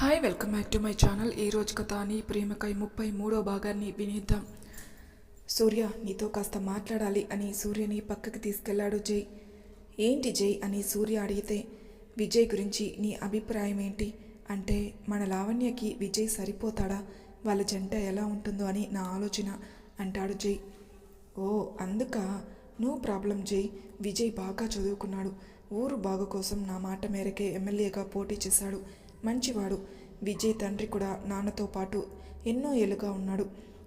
Hi welcome back to my channel. ఈ రోజు కథ నీ ప్రేమకై ముప్పై మూడో భాగాన్ని వినేద్దాం. సూర్య నీతో కాస్త మాట్లాడాలి అని సూర్యని పక్కకి తీసుకెళ్ళాడు జై. ఏంటి జై అని సూర్య అడిగితే విజయ్ గురించి నీ అభిప్రాయం ఏంటి? అంటే మన లావణ్యకి విజయ్ సరిపోతాడా? వాళ్ళ జంట ఎలా ఉంటుందో అని నా ఆలోచన అంటాడు జై. ఓ అందుక నో ప్రాబ్లం జై. విజయ్ బాగా చదువుకున్నాడు. ఊరు బాగు కోసం నా మాట మేరకే ఎమ్మెల్యేగా పోటీ చేశాడు. మంచివాడు. విజయ్ తండ్రి కూడా నాన్నతో పాటు ఎన్నో ఏళ్ళుగా ఉన్నాడు.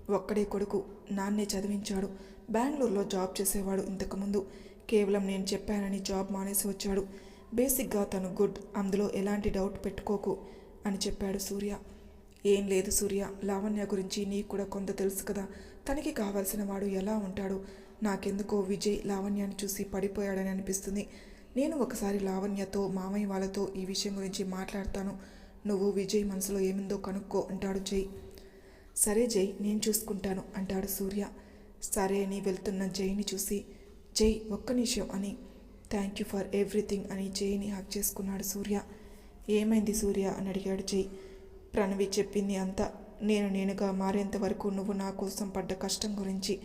ఒక్కడే కొడుకు నాన్నే చదివించాడు. బెంగళూరులో జాబ్ చేసేవాడు ఇంతకుముందు కేవలం నేను చెప్పానని జాబ్ మానేసి వచ్చాడు. బేసిక్గా తను గుడ్ అందులో ఎలాంటి డౌట్ పెట్టుకోకు అని చెప్పాడు సూర్య. ఏం లేదు సూర్య లావణ్య గురించి నీకు కూడా కొంత తెలుసు కదా. తనకి కావాల్సిన వాడు ఎలా ఉంటాడు? నాకెందుకో విజయ్ లావణ్యాన్ని చూసి పడిపోయాడని అనిపిస్తుంది. నేను ఒకసారి లావణ్యతో మామయ్య వాళ్ళతో ఈ విషయం గురించి మాట్లాడతాను. నువ్వు విజయ్ మనసులో ఏమిందో కనుక్కో అంటాడు జై. సరే జై నేను చూసుకుంటాను అంటాడు సూర్య. సరే అని వెళ్తున్న జైని చూసి జై ఒక్క నిమిషం అని థ్యాంక్ యూ ఫర్ ఎవ్రీథింగ్ అని జైని హక్ చేసుకున్నాడు సూర్య. ఏమైంది సూర్య అని అడిగాడు జై. ప్రణవి చెప్పింది అంతా. నేను నేనుగా మారేంత వరకు నువ్వు నా కోసం పడ్డ కష్టం గురించి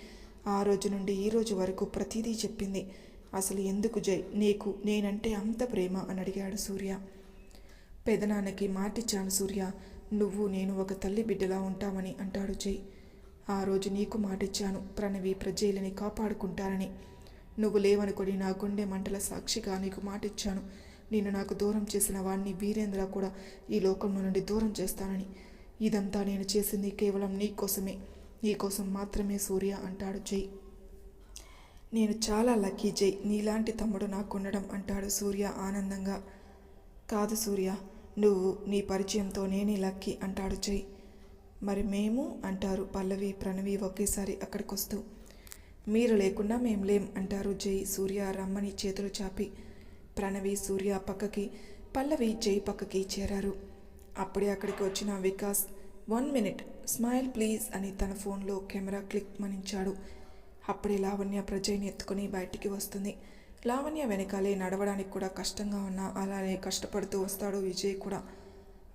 ఆ రోజు నుండి ఈ రోజు వరకు ప్రతిదీ చెప్పింది. అసలు ఎందుకు జై? నీకు నేనంటే అంత ప్రేమ? అని అడిగాడు సూర్య. పెదనాన్నకి మాటిచ్చాను సూర్య. నువ్వు నేను ఒక తల్లి బిడ్డలా ఉంటామని అంటాడు జై. ఆ రోజు నీకు మాటిచ్చాను. ప్రణవి ప్రజలని కాపాడుకుంటానని నువ్వు లేవనుకొని నా గుండె మంటల సాక్షిగా నీకు మాటిచ్చాను. నేను నాకు దూరం చేసిన వాడిని వీరేంద్ర కూడా ఈ లోకంలో నుండి దూరం చేస్తానని. ఇదంతా నేను చేసింది కేవలం నీ కోసమే. నీ కోసం మాత్రమే సూర్య అంటాడు జై. నేను చాలా లక్కీ జై నీలాంటి తమ్ముడు నాకు ఉండడం అంటాడు సూర్య ఆనందంగా. కాదు సూర్య నువ్వు నీ పరిచయంతో నేనే లక్కీ అంటాడు జై. మరి మేము అంటారు పల్లవి ప్రణవి ఒకేసారి అక్కడికొస్తూ. మీరు లేకుండా మేం లేం అంటారు జై సూర్య రమ్మని చేతులు చాపి. ప్రణవి సూర్య పక్కకి పల్లవి జై పక్కకి చేరారు. అప్పుడే అక్కడికి వచ్చిన Vikas one minute smile please అని తన ఫోన్లో కెమెరా క్లిక్ మనించాడు అప్పుడే లావణ్య ప్రజయ్ని ఎత్తుకొని బయటికి వస్తుంది. లావణ్య వెనకాలే నడవడానికి కూడా కష్టంగా ఉన్నా అలానే కష్టపడుతూ వస్తాడు విజయ్ కూడా.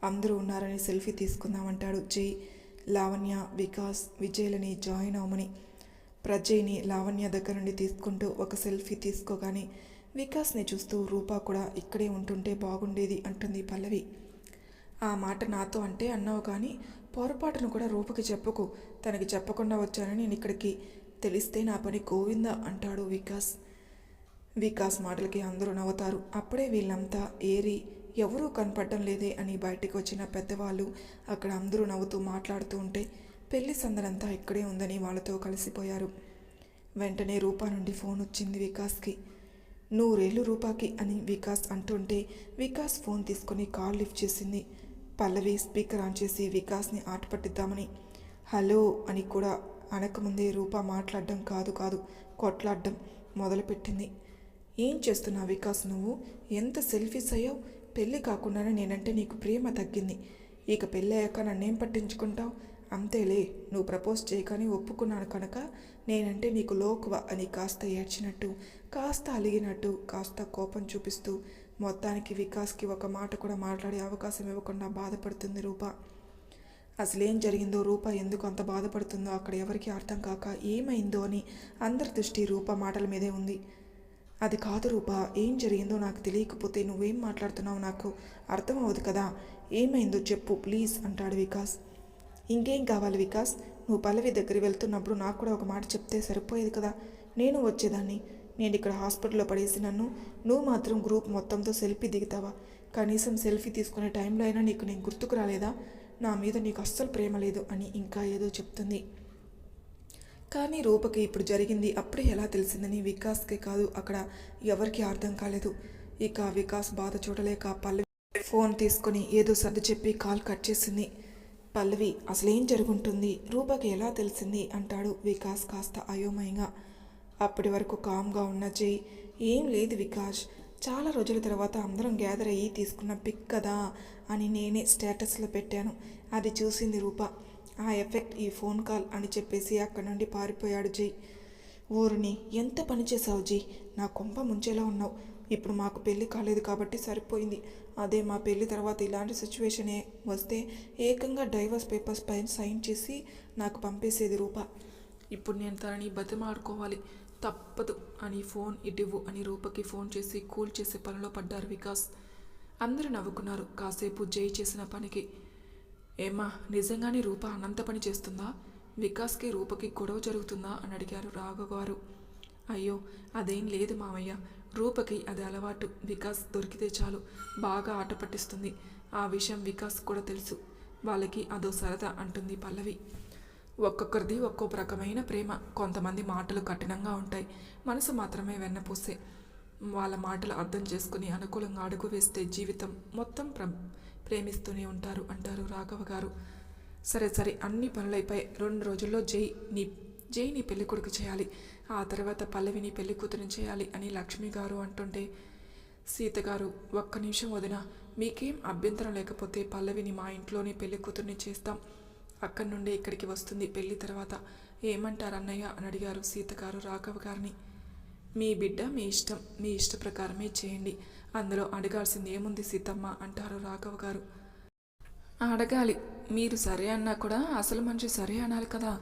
అందరూ ఉన్నారని సెల్ఫీ తీసుకుందామంటాడు జై. లావణ్య వికాస్ విజయ్లని జాయిన్ అవ్వమని. ప్రజయ్ని లావణ్య దగ్గర నుండి తీసుకుంటూ ఒక సెల్ఫీ తీసుకోగానే వికాస్ని చూస్తూ రూపా కూడా ఇక్కడే ఉంటుంటే బాగుండేది అంటుంది పల్లవి. ఆ మాట నాతో అంటే అన్నావు కానీ పొరపాటును కూడా రూపకి చెప్పకు. తనకి చెప్పకుండా వచ్చానని నేను ఇక్కడికి తెలిస్తే నా పని గోవింద అంటాడు వికాస్. వికాస్ మాటలకి అందరూ నవ్వుతారు. అప్పుడే వీళ్ళంతా ఏరి ఎవరూ కనపడటం లేదే అని బయటికి వచ్చిన పెద్దవాళ్ళు అక్కడ అందరూ నవ్వుతూ మాట్లాడుతూ ఉంటే పెళ్ళి సందడంతా ఇక్కడే ఉందని వాళ్ళతో కలిసిపోయారు. వెంటనే రూపా నుండి ఫోన్ వచ్చింది వికాస్కి. నూరేళ్ళు రూపాకి అని వికాస్ అంటుంటే వికాస్ ఫోన్ తీసుకొని కాల్ లిఫ్ట్ చేసింది. పల్లవి స్పీకర్ ఆన్ చేసి వికాస్ని ఆట పట్టిద్దామని హలో అని కూడా అనకముందే రూపా మాట్లాడడం కాదు కాదు కొట్లాడడం మొదలుపెట్టింది. ఏం చేస్తున్నావు వికాస్ నువ్వు? ఎంత సెల్ఫీస్ అయ్యావు? పెళ్ళి కాకుండానే నేనంటే నీకు ప్రేమ తగ్గింది. ఇక పెళ్ళి అయ్యాక నన్నేం పట్టించుకుంటావు? అంతేలే నువ్వు ప్రపోజ్ చేయకని ఒప్పుకున్నాను కనుక నేనంటే నీకు లోకువ అని కాస్త ఏడ్చినట్టు కాస్త అలిగినట్టు కాస్త కోపం చూపిస్తూ మొత్తానికి వికాస్కి ఒక మాట కూడా మాట్లాడే అవకాశం ఇవ్వకుండా బాధపడుతుంది రూప. అసలేం జరిగిందో రూప ఎందుకు అంత బాధపడుతుందో అక్కడ ఎవరికి అర్థం కాక ఏమైందో అని అందరి దృష్టి రూప మాటల మీదే ఉంది. అది కాదు రూప ఏం జరిగిందో నాకు తెలియకపోతే నువ్వేం మాట్లాడుతున్నావు నాకు అర్థం అవ్వదు కదా. ఏమైందో చెప్పు ప్లీజ్ అంటాడు వికాస్. ఇంకేం కావాలి వికాస్? నువ్వు పల్లవి దగ్గర వెళ్తున్నప్పుడు నాకు కూడా ఒక మాట చెప్తే సరిపోయేది కదా. నేను వచ్చేదాన్ని. నేను ఇక్కడ హాస్పిటల్లో పడేసి నన్ను నువ్వు మాత్రం గ్రూప్ మొత్తంతో సెల్ఫీ దిగుతావా? కనీసం సెల్ఫీ తీసుకునే టైంలో అయినా నీకు నేను గుర్తుకు రాలేదా? నా మీద నీకు అస్సలు ప్రేమ లేదు అని ఇంకా ఏదో చెప్తుంది. కానీ రూపకి ఇప్పుడు జరిగింది అప్పుడే ఎలా తెలిసిందని వికాస్కే కాదు అక్కడ ఎవరికి అర్థం కాలేదు. ఇక వికాస్ బాధ చూడలేక పల్లవి ఫోన్ తీసుకొని ఏదో సర్ది చెప్పి కాల్ కట్ చేసింది. పల్లవి అసలేం జరుగుంటుంది? రూపకి ఎలా తెలిసింది? అంటాడు వికాస్ కాస్త అయోమయంగా. అప్పటి వరకు కామ్గా ఉన్న జై ఏం లేదు వికాస్ చాలా రోజుల తర్వాత అందరం గ్యాదర్ అయ్యి తీసుకున్న పిక్ కదా అని నేనే స్టేటస్లో పెట్టాను. అది చూసింది రూప. ఆ ఎఫెక్ట్ ఈ ఫోన్ కాల్ అని చెప్పేసి అక్కడి నుండి పారిపోయాడు జై. ఊరిని ఎంత పని చేసావు జై? నా కొంప ముంచేలా ఉన్నావు. ఇప్పుడు మాకు పెళ్ళి కాలేదు కాబట్టి సరిపోయింది. అదే మా పెళ్ళి తర్వాత ఇలాంటి సిచ్యువేషనే వస్తే ఏకంగా డైవర్స్ పేపర్స్ పైన సైన్ చేసి నాకు పంపేసేది రూప. ఇప్పుడు నేను తనని బతిమాడుకోవాలి. తప్పదు అని ఫోన్ ఇటివ్వు అని రూపకి ఫోన్ చేసి కూల్ చేసే పనిలో పడ్డారు వికాస్. అందరూ నవ్వుకున్నారు. కాసేపు జై చేసిన పనికి. ఏమ్మా నిజంగానే రూప అనంత పని చేస్తుందా? వికాస్కి రూపకి గొడవ జరుగుతుందా? అని అడిగారు రాఘవ గారు అయ్యో అదేం లేదు మామయ్య. రూపకి అది అలవాటు. వికాస్ దొరికితే చాలు. బాగా ఆట పట్టిస్తుంది. ఆ విషయం వికాస్ కూడా తెలుసు. వాళ్ళకి అదో సరదా అంటుంది పల్లవి. ఒక్కొక్కరిది ఒక్కొక్క రకమైన ప్రేమ. కొంతమంది మాటలు కఠినంగా ఉంటాయి. మనసు మాత్రమే వెన్నపూసే. వాళ్ళ మాటలు అర్థం చేసుకుని అనుకూలంగా అడుగు వేస్తే జీవితం మొత్తం ప్ర ప్రేమిస్తూనే ఉంటారు అంటారు రాఘవ గారు. సరే సరే అన్ని పనులైపోయి రెండు రోజుల్లో జై నీ జై నీ పెళ్ళి కొడుకు చేయాలి. ఆ తర్వాత పల్లవిని పెళ్ళి కూతురిని చేయాలి అని లక్ష్మి గారు అంటుంటే సీత గారు ఒక్క నిమిషం వదిన మీకేం అభ్యంతరం లేకపోతే పల్లవిని మా ఇంట్లోనే పెళ్ళి కూతుర్ని చేస్తాం. అక్కడి నుండి ఇక్కడికి వస్తుంది పెళ్ళి తర్వాత. ఏమంటారు అన్నయ్య? అని అడిగారు సీతగారు రాఘవ గారిని. మీ బిడ్డ మీ ఇష్టం మీ ఇష్ట ప్రకారమే చేయండి. అందులో అడగాల్సింది ఏముంది సీతమ్మ? అంటారు రాఘవ గారు. అడగాలి. మీరు సరే అన్నా కూడా అసలు మనిషి సరే అనాలి కదా.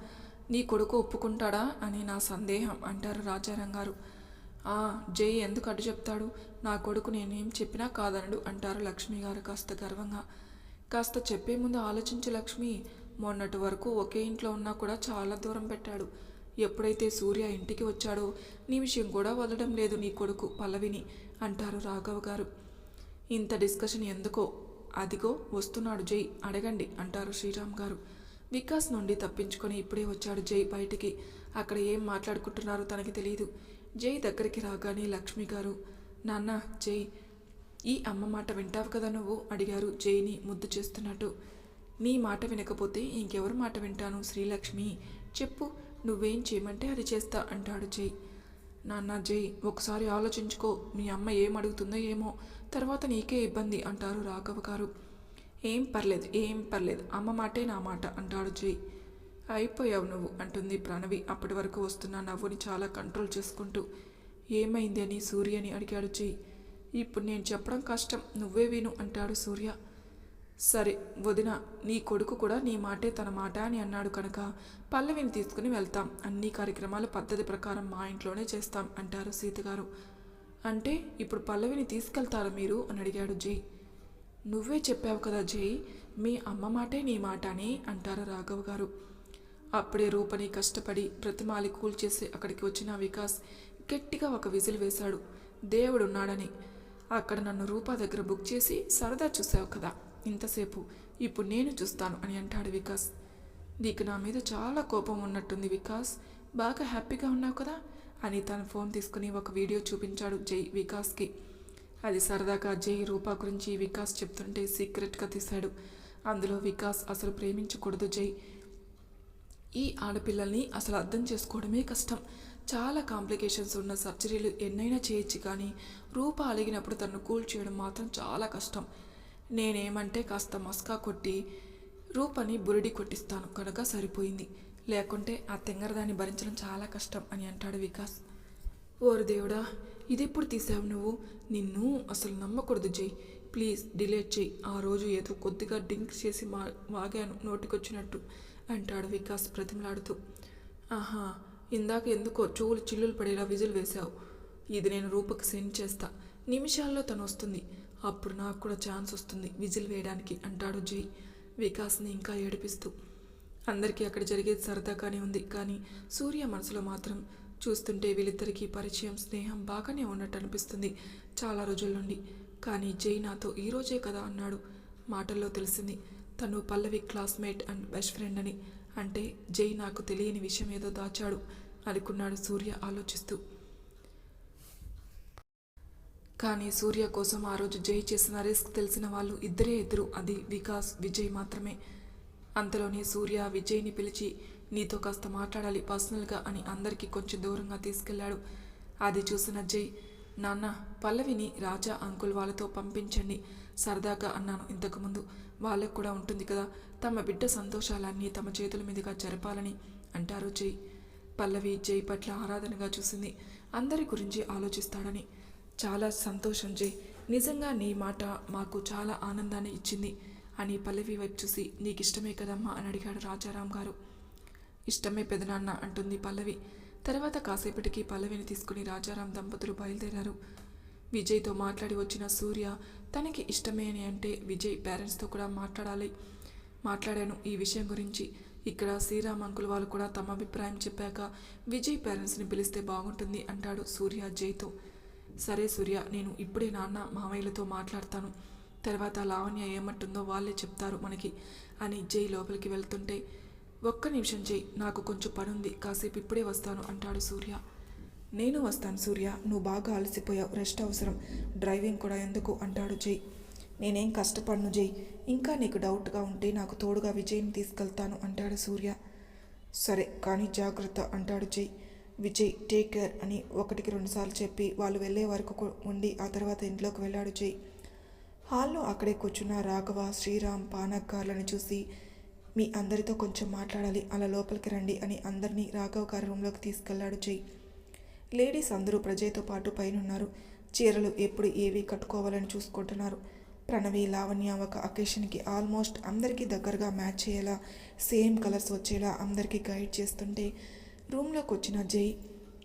నీ కొడుకు ఒప్పుకుంటాడా? అని నా సందేహం అంటారు రాజారాం గారు. ఆ జై ఎందుకు అడ్డు చెప్తాడు? నా కొడుకు నేనేం చెప్పినా కాదనడు అంటారు లక్ష్మి గారు కాస్త గర్వంగా. కాస్త చెప్పే ముందు ఆలోచించు లక్ష్మి. మొన్నటి వరకు ఒకే ఇంట్లో ఉన్నా కూడా చాలా దూరం పెట్టాడు. ఎప్పుడైతే సూర్య ఇంటికి వచ్చాడో నిమిషం కూడా వదలడం లేదు నీ కొడుకు పల్లవిని అంటారు రాఘవ గారు. ఇంత డిస్కషన్ ఎందుకో? అదిగో వస్తున్నాడు జై అడగండి అంటారు శ్రీరామ్ గారు. వికాస్ నుండి తప్పించుకొని ఇప్పుడే వచ్చాడు జై బయటికి. అక్కడ ఏం మాట్లాడుకుంటున్నారో తనకి తెలియదు జై దగ్గరికి రాగానే లక్ష్మి గారు నాన్న జై ఈ అమ్మ మాట వింటావు కదా నువ్వు? అడిగారు జైని ముద్దు చేస్తున్నట్టు. నీ మాట వినకపోతే ఇంకెవరి మాట వింటాను శ్రీలక్ష్మి? చెప్పు నువ్వేం చేయమంటే అది చేస్తా అంటాడు జై. నాన్న జై ఒకసారి ఆలోచించుకో. మీ అమ్మ ఏం అడుగుతుందో ఏమో. తర్వాత నీకే ఇబ్బంది అంటారు రాఘవ గారు. ఏం పర్లేదు ఏం పర్లేదు. అమ్మ మాటే నా మాట అంటాడు జై. అయిపోయావు నువ్వు అంటుంది ప్రణవి అప్పటి వరకు వస్తున్న నవ్వుని చాలా కంట్రోల్ చేసుకుంటూ. ఏమైంది అని సూర్యని అడిగాడు జై. ఇప్పుడు నేను చెప్పడం కష్టం నువ్వే విను అంటాడు సూర్య. సరే వదిన నీ కొడుకు కూడా నీ మాటే తన మాట అని అన్నాడు కనుక పల్లవిని తీసుకుని వెళ్తాం. అన్ని కార్యక్రమాలు పద్ధతి ప్రకారం మా ఇంట్లోనే చేస్తాం అంటారు సీతగారు. అంటే ఇప్పుడు పల్లవిని తీసుకెళ్తారా మీరు? అని అడిగాడు జై. నువ్వే చెప్పావు కదా జై మీ అమ్మ మాటే నీ మాట అని అంటారు రాఘవ్ గారు. అప్పుడే రూపని కష్టపడి ప్రతిమాలి కూల్చేసి అక్కడికి వచ్చిన వికాస్ గట్టిగా ఒక విజిల్ వేశాడు. దేవుడున్నాడని. అక్కడ నన్ను రూపా దగ్గర బుక్ చేసి సరదా చూసావు కదా. ఇంతసేపు. ఇప్పుడు నేను చూస్తాను అని అంటాడు వికాస్. నీకు నా మీద చాలా కోపం ఉన్నట్టుంది వికాస్. బాగా హ్యాపీగా ఉన్నావు కదా? అని తన ఫోన్ తీసుకుని ఒక వీడియో చూపించాడు జై వికాస్కి. అది సరదాగా జై రూపా గురించి వికాస్ చెప్తుంటే సీక్రెట్గా తీశాడు. అందులో వికాస్ అసలు ప్రేమించకూడదు జై. ఈ ఆడపిల్లల్ని అసలు అర్థం చేసుకోవడమే కష్టం. చాలా కాంప్లికేషన్స్ ఉన్న సర్జరీలు ఎన్నైనా చేయొచ్చు కానీ రూప అలిగినప్పుడు తను కూల్ చేయడం మాత్రం చాలా కష్టం. నేనేమంటే కాస్త మస్కా కొట్టి రూపని బురిడి కొట్టిస్తాను. కనుక సరిపోయింది. లేకుంటే ఆ తెంగరదాన్ని భరించడం చాలా కష్టం అని అంటాడు వికాస్. ఓరు దేవుడా ఇదెప్పుడు తీసావు నువ్వు? నిన్ను అసలు నమ్మకూడదు జై ప్లీజ్ డిలేట్ చేయి. ఆ రోజు ఏదో కొద్దిగా డ్రింక్ చేసి మా వాగాను నోటికొచ్చినట్టు అంటాడు వికాస్ ప్రతిమలాడుతూ ఆహా ఇందాక ఎందుకో చెవులు చిల్లులు పడేలా విజులు వేశావు. ఇది నేను రూపకు సెండ్ చేస్తా. నిమిషాల్లో తను వస్తుంది అప్పుడు నాకు కూడా ఛాన్స్ వస్తుంది. విజిల్ వేయడానికి అంటాడు జై వికాస్ని ఇంకా ఏడిపిస్తూ. అందరికీ అక్కడ జరిగేది సరదాగానే ఉంది. కానీ సూర్య మనసులో మాత్రం చూస్తుంటే వీళ్ళిద్దరికీ పరిచయం స్నేహం బాగానే ఉన్నట్టు అనిపిస్తుంది చాలా రోజుల నుండి. కానీ జై నాతో ఈ రోజే కదా అన్నాడు. మాటల్లో తెలిసింది తను Pallavi classmate and best friend అని. అంటే జై నాకు తెలియని విషయం ఏదో దాచాడు అనుకున్నాడు సూర్య ఆలోచిస్తూ. కానీ సూర్య కోసం ఆ రోజు జై చేసిన రిస్క్ తెలిసిన వాళ్ళు ఇద్దరే ఇద్దరు అది వికాస్ విజయ్ మాత్రమే. అంతలోనే సూర్య విజయ్ని పిలిచి నీతో కాస్త మాట్లాడాలి పర్సనల్గా అని అందరికీ కొంచెం దూరంగా తీసుకెళ్ళాడు. అది చూసిన జై నాన్న పల్లవిని రాజా అంకుల్ వాళ్ళతో పంపించండి. సరదాగా అన్నాను ఇంతకుముందు. వాళ్ళకు కూడా ఉంటుంది కదా తమ బిడ్డ సంతోషాలన్నీ తమ చేతుల మీదుగా జరపాలని అంటారు జై. పల్లవి జై పట్ల ఆరాధనగా చూసింది. అందరి గురించి ఆలోచిస్తాడని. చాలా సంతోషం జై. నిజంగా నీ మాట మాకు చాలా ఆనందాన్ని ఇచ్చింది అని పల్లవి వైపు చూసి నీకు ఇష్టమే కదమ్మా అని అడిగాడు రాజారాం గారు. ఇష్టమే పెదనాన్న అంటుంది పల్లవి. తర్వాత కాసేపటికి పల్లవిని తీసుకుని రాజారాం దంపతులు బయలుదేరారు. విజయ్తో మాట్లాడి వచ్చిన సూర్య తనకి ఇష్టమే అని అంటే విజయ్ పేరెంట్స్తో కూడా మాట్లాడాలి. మాట్లాడాను ఈ విషయం గురించి. ఇక్కడ శ్రీరామ్ అంకుల్ వాళ్ళు కూడా తమ అభిప్రాయం చెప్పాక విజయ్ పేరెంట్స్ని పిలిస్తే బాగుంటుంది అంటాడు సూర్య జైతో. సరే సూర్య నేను ఇప్పుడే నాన్న మామయ్యలతో మాట్లాడతాను. తర్వాత లావణ్య ఏమంటుందో వాళ్ళే చెప్తారు మనకి అని జై లోపలికి వెళ్తుంటే ఒక్క నిమిషం జై నాకు కొంచెం పనుంది కాసేపు ఇప్పుడే వస్తాను అంటాడు సూర్య. నేను వస్తాను సూర్య నువ్వు బాగా అలసిపోయావు రెస్ట్ అవసరం డ్రైవింగ్ కూడా ఎందుకు అంటాడు జై. నేనేం కష్టపడను జై ఇంకా నీకు డౌట్గా ఉంటే నాకు తోడుగా విజయ్ని తీసుకెళ్తాను అంటాడు సూర్య. సరే కానీ జాగ్రత్త అంటాడు జై. విజయ్ టేక్ కేర్ అని ఒకటికి రెండుసార్లు చెప్పి వాళ్ళు వెళ్ళే వరకు ఉండి ఆ తర్వాత ఇంట్లోకి వెళ్ళాడు జై. హాల్లో అక్కడే కూర్చున్న రాఘవ శ్రీరామ్ పానక్కార్లను చూసి మీ అందరితో కొంచెం మాట్లాడాలి అలా లోపలికి రండి అని అందరినీ రాఘవ్ గారి రూమ్లోకి తీసుకెళ్ళాడు జై. లేడీస్ అందరూ ప్రజయతో పాటు పైనున్నారు. చీరలు ఎప్పుడు ఏవి కట్టుకోవాలని చూసుకుంటున్నారు. ప్రణవి లావణ్య ఒక అకేషన్కి ఆల్మోస్ట్ అందరికీ దగ్గరగా మ్యాచ్ అయ్యేలా సేమ్ కలర్స్ వచ్చేలా అందరికీ గైడ్ చేస్తుంటే రూమ్లోకి వచ్చిన జై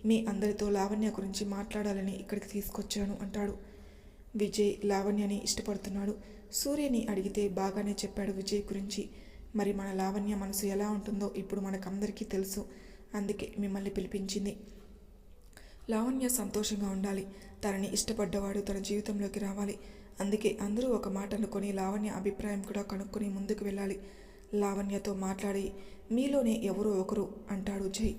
మీ అందరితో లావణ్య గురించి మాట్లాడాలని ఇక్కడికి తీసుకొచ్చాను అంటాడు. విజయ్ లావణ్యని ఇష్టపడుతున్నాడు. సూర్యని అడిగితే బాగానే చెప్పాడు విజయ్ గురించి. మరి మన లావణ్య మనసు ఎలా ఉంటుందో ఇప్పుడు మనకందరికీ తెలుసు. అందుకే మిమ్మల్ని పిలిపించింది. లావణ్య సంతోషంగా ఉండాలి. తనని ఇష్టపడ్డవాడు తన జీవితంలోకి రావాలి. అందుకే అందరూ ఒక మాట అనుకొని లావణ్య అభిప్రాయం కూడా కనుక్కొని ముందుకు వెళ్ళాలి. లావణ్యతో మాట్లాడి మీలోనే ఎవరో ఒకరు అంటాడు జై.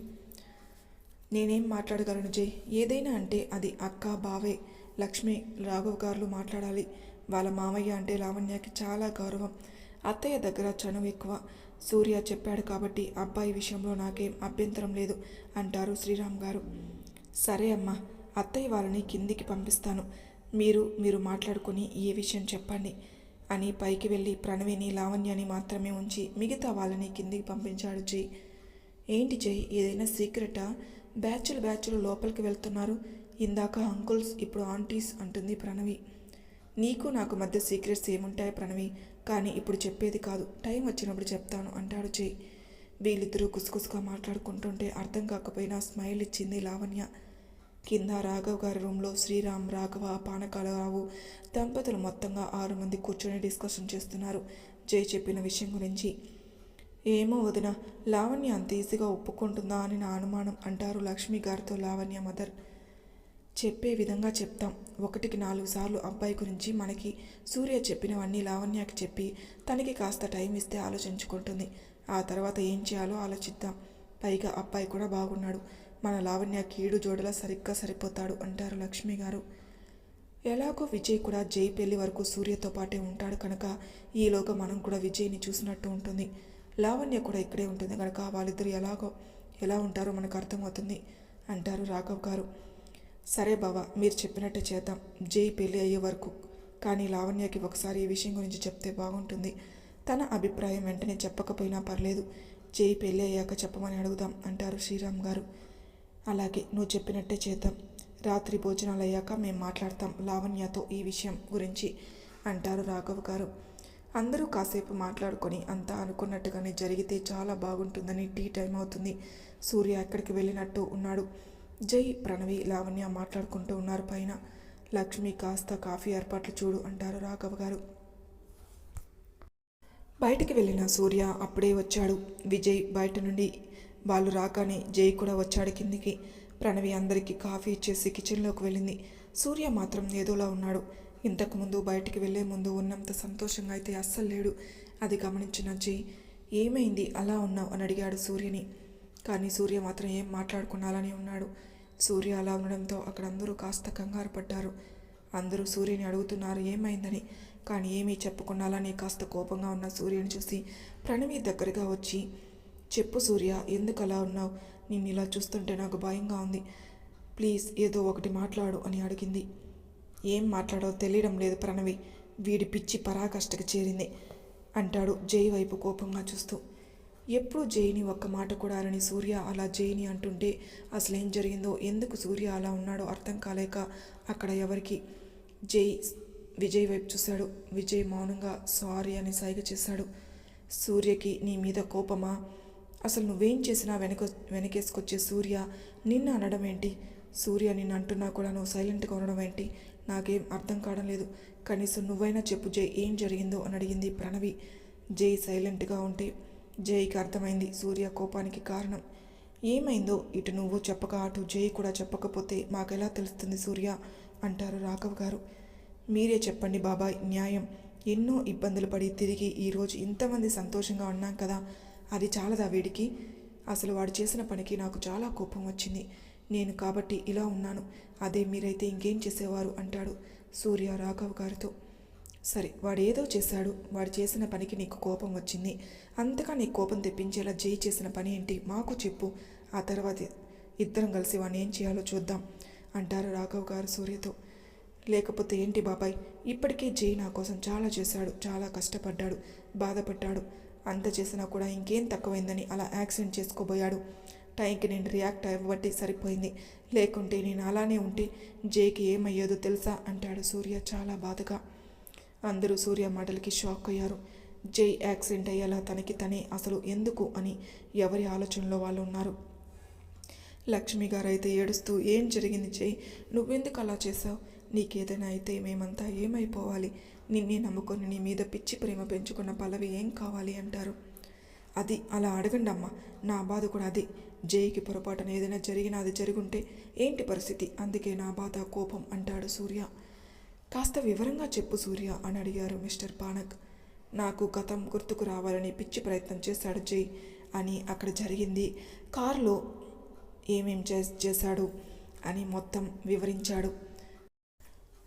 నేనేం మాట్లాడగలను జై. ఏదైనా అంటే అది అక్క బావే లక్ష్మి రాఘవ్ గారులు మాట్లాడాలి. వాళ్ళ మామయ్య అంటే లావణ్యకి చాలా గౌరవం. అత్తయ్య దగ్గర చనువు ఎక్కువ. సూర్య చెప్పాడు కాబట్టి అబ్బాయి విషయంలో నాకేం అభ్యంతరం లేదు అంటారు శ్రీరామ్ గారు. సరే అమ్మా అత్తయ్య వాళ్ళని కిందికి పంపిస్తాను. మీరు మీరు మాట్లాడుకుని ఏ విషయం చెప్పండి అని పైకి వెళ్ళి ప్రణవిని లావణ్యని మాత్రమే ఉంచి మిగతా వాళ్ళని కిందికి పంపించాడు జై. ఏంటి జై ఏదైనా సీక్రెటా? బ్యాచులు బ్యాచులు లోపలికి వెళ్తున్నారు. ఇందాక అంకుల్స్ ఇప్పుడు ఆంటీస్ అంటుంది ప్రణవి. నీకు నాకు మధ్య సీక్రెట్స్ ఏముంటాయి ప్రణవి? కానీ ఇప్పుడు చెప్పేది కాదు. టైం వచ్చినప్పుడు చెప్తాను అంటాడు జై వీళ్ళిద్దరూ కుసుకుసుగా మాట్లాడుకుంటుంటే అర్థం కాకపోయినా స్మైల్ ఇచ్చింది లావణ్య. కింద రాఘవ్ గారి రూమ్లో శ్రీరామ్ రాఘవ పానకాలరావు దంపతులు మొత్తంగా ఆరు మంది కూర్చొని డిస్కషన్ చేస్తున్నారు. జై చెప్పిన విషయం గురించి ఏమో వదిన లావణ్య అంత ఈజీగా ఒప్పుకుంటుందా అని నా అనుమానం అంటారు లక్ష్మి గారితో లావణ్య మదర్. చెప్పే విధంగా చెప్తాం. ఒకటికి నాలుగు సార్లు అబ్బాయి గురించి మనకి సూర్య చెప్పినవన్నీ లావణ్యకి చెప్పి తనకి కాస్త టైం ఇస్తే ఆలోచించుకుంటుంది. ఆ తర్వాత ఏం చేయాలో ఆలోచిద్దాం. పైగా అబ్బాయి కూడా బాగున్నాడు. మన లావణ్య కీడు జోడలా సరిగ్గా సరిపోతాడు అంటారు లక్ష్మి గారు. ఎలాగో విజయ్ కూడా జై పెళ్ళి వరకు సూర్యతో పాటే ఉంటాడు కనుక ఈలోగా మనం కూడా విజయ్ని చూసినట్టు ఉంటుంది. లావణ్య కూడా ఇక్కడే ఉంటుంది. కనుక వాళ్ళిద్దరు ఎలాగో ఎలా ఉంటారో మనకు అర్థమవుతుంది అంటారు రాఘవ్ గారు. సరే బావా మీరు చెప్పినట్టే చేద్దాం. జై పెళ్ళి అయ్యే వరకు. కానీ లావణ్యకి ఒకసారి ఈ విషయం గురించి చెప్తే బాగుంటుంది. తన అభిప్రాయం వెంటనే చెప్పకపోయినా పర్లేదు. జై పెళ్ళి అయ్యాక చెప్పమని అడుగుదాం అంటారు శ్రీరామ్ గారు. అలాగే నువ్వు చెప్పినట్టే చేద్దాం. రాత్రి భోజనాలు అయ్యాక మేము మాట్లాడతాం లావణ్యతో ఈ విషయం గురించి అంటారు రాఘవ్ గారు. అందరూ కాసేపు మాట్లాడుకొని అంతా అనుకున్నట్టుగానే జరిగితే చాలా బాగుంటుందని టీ టైం అవుతుంది. సూర్య ఎక్కడికి వెళ్ళినట్టు ఉన్నాడు. జై ప్రణవి లావణ్య మాట్లాడుకుంటూ ఉన్నారు పైన. లక్ష్మి కాస్త కాఫీ ఏర్పాట్లు చూడు అంటారు రాఘవ గారు. బయటికి వెళ్ళిన సూర్య అప్పుడే వచ్చాడు. విజయ్ బయట నుండి వాళ్ళు రాగానే జై కూడా వచ్చాడు కిందికి. ప్రణవి అందరికీ కాఫీ ఇచ్చేసి కిచెన్లోకి వెళ్ళింది. సూర్య మాత్రం ఏదోలా ఉన్నాడు. ఇంతకుముందు బయటికి వెళ్ళే ముందు ఉన్నంత సంతోషంగా అయితే అస్సలు లేడు. అది గమనించిన జై ఏమైంది? అలా ఉన్నావు? అని అడిగాడు సూర్యని. కానీ సూర్య మాత్రం ఏం మాట్లాడుకున్నాలని ఉన్నాడు. సూర్య అలా ఉండడంతో అక్కడ అందరూ కాస్త కంగారు పడ్డారు. అందరూ సూర్యుని అడుగుతున్నారు ఏమైందని? కానీ ఏమీ చెప్పుకున్నాలని కాస్త కోపంగా ఉన్న సూర్యుని చూసి ప్రణవి దగ్గరగా వచ్చి చెప్పు సూర్య ఎందుకు అలా ఉన్నావు? నిన్ను ఇలా చూస్తుంటే నాకు భయంగా ఉంది. ప్లీజ్ ఏదో ఒకటి మాట్లాడు అని అడిగింది. ఏం మాట్లాడో తెలియడం లేదు ప్రణవి. వీడి పిచ్చి పరాకష్టకి చేరింది అంటాడు జై వైపు కోపంగా చూస్తూ. ఎప్పుడు జైని ఒక్క మాట కూడా అనని సూర్య అలా జైని అంటుంటే అసలేం జరిగిందో ఎందుకు సూర్య అలా ఉన్నాడో అర్థం కాలేక అక్కడ ఎవరికి? జై విజయ్ వైపు చూశాడు. విజయ్ మౌనంగా సారీ అని సైగ చేశాడు. సూర్యకి నీ మీద కోపమా? అసలు నువ్వేం చేసినా వెనక వెనకేసుకొచ్చే సూర్య నిన్ను అనడం ఏంటి సూర్య నిన్ను అంటున్నా కూడా నువ్వు సైలెంట్గా ఉండడం ఏంటి? నాకేం అర్థం కావడం లేదు. కనీసం నువ్వైనా చెప్పు జై ఏం జరిగిందో అని అడిగింది ప్రణవి. జై సైలెంట్గా ఉంటే జైకి అర్థమైంది సూర్య కోపానికి కారణం. ఏమైందో ఇటు నువ్వు చెప్పక అటు జై కూడా చెప్పకపోతే మాకెలా తెలుస్తుంది సూర్య? అంటారు రాఘవ్ గారు. మీరే చెప్పండి బాబాయ్ న్యాయం. ఎన్నో ఇబ్బందులు పడి తిరిగి ఈరోజు ఇంతమంది సంతోషంగా ఉన్నాం కదా. అది చాలదా వీడికి? అసలు వాడు చేసిన పనికి నాకు చాలా కోపం వచ్చింది. నేను కాబట్టి ఇలా ఉన్నాను. అదే మీరైతే ఇంకేం చేసేవారు? అంటాడు సూర్య రాఘవ్ గారితో. సరే వాడు ఏదో చేశాడు. వాడు చేసిన పనికి నీకు కోపం వచ్చింది. అంతగా నీకు కోపం తెప్పించేలా జై చేసిన పని ఏంటి? మాకు చెప్పు. ఆ తర్వాత ఇద్దరం కలిసి వాడిని ఏం చేయాలో చూద్దాం అంటారు రాఘవ్ గారు సూర్యతో. లేకపోతే ఏంటి బాబాయ్? ఇప్పటికే జై నా కోసం చాలా చేశాడు. చాలా కష్టపడ్డాడు. బాధపడ్డాడు. అంత చేసినా కూడా ఇంకేం తక్కువైందని అలా యాక్సిడెంట్ చేసుకోబోయాడు. టైంకి నేను రియాక్ట్ అవ్వబట్టి సరిపోయింది. లేకుంటే నేను అలానే ఉంటే జైకి ఏమయ్యేదో తెలుసా? అంటాడు సూర్య చాలా బాధగా. అందరూ సూర్య మాటలకి షాక్ అయ్యారు. జై యాక్సిడెంట్ అయ్యేలా తనకి తనే అసలు ఎందుకు అని ఎవరి ఆలోచనలో వాళ్ళు ఉన్నారు. లక్ష్మి గారు అయితే ఏడుస్తూ ఏం జరిగింది జై? నువ్వెందుకు అలా చేసావు నీకేదైనా అయితే మేమంతా ఏమైపోవాలి? నిన్నే నమ్ముకొని నీ మీద పిచ్చి ప్రేమ పెంచుకున్న పల్లవి ఏం కావాలి? అంటారు. అది అలా అడగండి అమ్మా నా బాధ కూడా అది. జైకి పొరపాటున ఏదైనా జరిగినా అది జరుగుంటే ఏంటి పరిస్థితి? అందుకే నా బాధ కోపం అంటాడు సూర్య. కాస్త వివరంగా చెప్పు సూర్య అని అడిగారు మిస్టర్ పానక్ నాకు గతం గుర్తుకు రావాలని పిచ్చి ప్రయత్నం చేశాడు జై అని అక్కడ జరిగింది. కారులో ఏమేం చేశాడు అని మొత్తం వివరించాడు.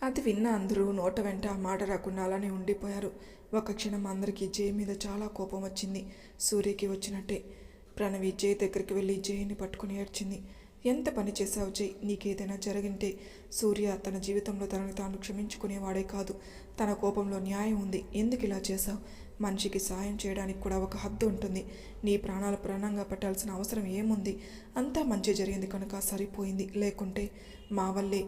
అది విన్న అందరూ నోట వెంట మాట రాకుండా అలానే ఉండిపోయారు. ఒక క్షణం అందరికీ జై మీద చాలా కోపం వచ్చింది. సూర్యకి వచ్చినట్టే. ప్రణవి జై దగ్గరికి వెళ్ళి జైని పట్టుకుని ఏడ్చింది. ఎంత పని చేశావు జై నీకేదైనా జరిగింటే సూర్య తన జీవితంలో తనని తాను క్షమించుకునేవాడే కాదు. తన కోపంలో న్యాయం ఉంది. ఎందుకు ఇలా చేశావు? మనిషికి సాయం చేయడానికి కూడా ఒక హద్దు ఉంటుంది. నీ ప్రాణాలు ప్రాణంగా పెట్టాల్సిన అవసరం ఏముంది? అంతా మంచి జరిగింది కనుక సరిపోయింది. లేకుంటే మా వల్లే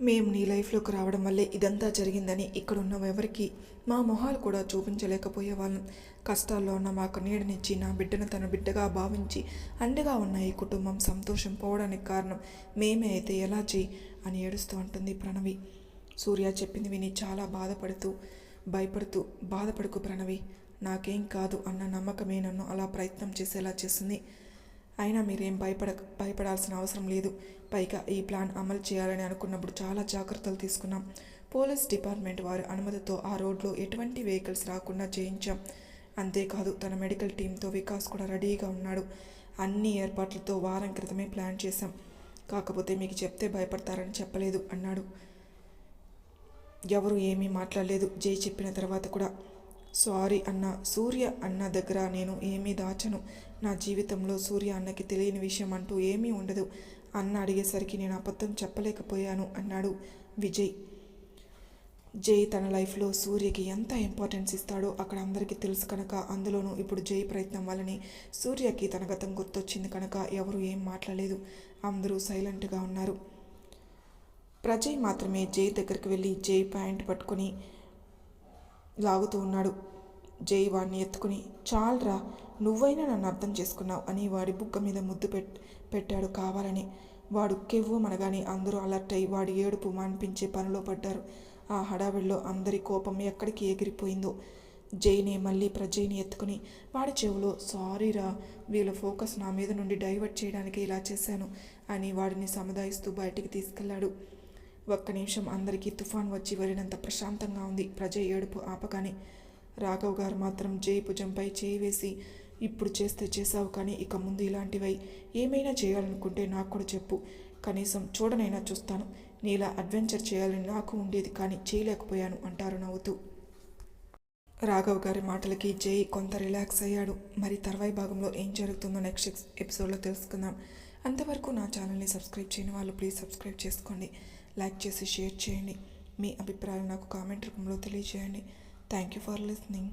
మేము నీ లైఫ్లోకి రావడం వల్లే ఇదంతా జరిగిందని ఇక్కడున్న ఎవరికి మా మొహాలు కూడా చూపించలేకపోయేవాళ్ళం. కష్టాల్లో ఉన్న మాకు నీడనిచ్చి నా బిడ్డను తన బిడ్డగా భావించి అండగా ఉన్న ఈ కుటుంబం సంతోషం పోవడానికి కారణం మేమే అయితే ఎలా చేయి అని ఏడుస్తూ ఉంటుంది ప్రణవి. సూర్య చెప్పింది విని చాలా బాధపడుతూ భయపడుతూ బాధపడుకు ప్రణవి. నాకేం కాదు అన్న నమ్మకమే నన్ను అలా ప్రయత్నం చేసేలా చేస్తుంది అయినా మీరేం భయపడ భయపడాల్సిన అవసరం లేదు. పైగా ఈ ప్లాన్ అమలు చేయాలని అనుకున్నప్పుడు చాలా జాగ్రత్తలు తీసుకున్నాం. పోలీస్ డిపార్ట్మెంట్ వారి అనుమతితో ఆ రోడ్లో ఎటువంటి వెహికల్స్ రాకుండా చేయించాం. అంతేకాదు తన మెడికల్ టీంతో వికాస్ కూడా రెడీగా ఉన్నాడు. అన్ని ఏర్పాట్లతో వారం క్రితమే ప్లాన్ చేశాం. కాకపోతే మీకు చెప్తే భయపడతారని చెప్పలేదు అన్నాడు. ఎవరు ఏమీ మాట్లాడలేదు. జై చెప్పిన తర్వాత కూడా సారీ అన్న సూర్య అన్న దగ్గర నేను ఏమీ దాచను. నా జీవితంలో సూర్య అన్నకి తెలియని విషయం అంటూ ఏమీ ఉండదు. అన్న అడిగేసరికి నేను అబద్ధం చెప్పలేకపోయాను అన్నాడు విజయ్. జై తన లైఫ్లో సూర్యకి ఎంత ఇంపార్టెన్స్ ఇస్తాడో అక్కడ అందరికీ తెలుసు కనుక అందులోనూ ఇప్పుడు జై ప్రయత్నం వల్లనే సూర్యకి తన గతం గుర్తొచ్చింది కనుక ఎవరు ఏం మాట్లాడలేదు. అందరూ సైలెంట్గా ఉన్నారు. ప్రజయ్ మాత్రమే జై దగ్గరికి వెళ్ళి జై ప్యాంట్ పట్టుకొని లాగుతూ ఉన్నాడు. జై వాడిని ఎత్తుకుని చాలరా నువ్వైనా నన్ను అర్థం చేసుకున్నావు అని వాడి బుక్క మీద ముద్దు పెట్ పెట్టాడు కావాలని. వాడు కెవ్వు మనగాని అందరూ అలర్ట్ అయి వాడి ఏడుపు మాన్పించే పనిలో పడ్డారు. ఆ హడావిడిలో అందరి కోపం ఎక్కడికి ఎగిరిపోయిందో. జైని మళ్ళీ ప్రజయ్ని ఎత్తుకుని వాడి చెవులో సారీరా వీళ్ళ ఫోకస్ నా మీద నుండి డైవర్ట్ చేయడానికి ఇలా చేశాను అని వాడిని సముదాయిస్తూ బయటికి తీసుకెళ్ళాడు ఒక్క నిమిషం అందరికీ తుఫాన్ వచ్చి వెళ్ళినంత ప్రశాంతంగా ఉంది. ప్రజ ఏడుపు ఆపగానే రాఘవ్ గారు మాత్రం జై భుజంపై చేయి వేసి ఇప్పుడు చేస్తే చేసావు కానీ ఇక ముందు ఇలాంటివై ఏమైనా చేయాలనుకుంటే నాకు కూడా చెప్పు. కనీసం చూడనైనా చూస్తాను. నీలా అడ్వెంచర్ చేయాలని నాకు ఉండేది కానీ చేయలేకపోయాను అంటారు నవ్వుతూ. రాఘవ్ గారి మాటలకి జై కొంత రిలాక్స్ అయ్యాడు. మరి తర్వాయి భాగంలో ఏం జరుగుతుందో నెక్స్ట్ ఎపిసోడ్లో తెలుసుకుందాం. అంతవరకు నా ఛానల్ని సబ్స్క్రైబ్ చేయని వాళ్ళు ప్లీజ్ సబ్స్క్రైబ్ చేసుకోండి. లైక్ చేసి షేర్ చేయండి. మీ అభిప్రాయాలు నాకు కామెంట్ రూపంలో తెలియజేయండి. Thank you for listening.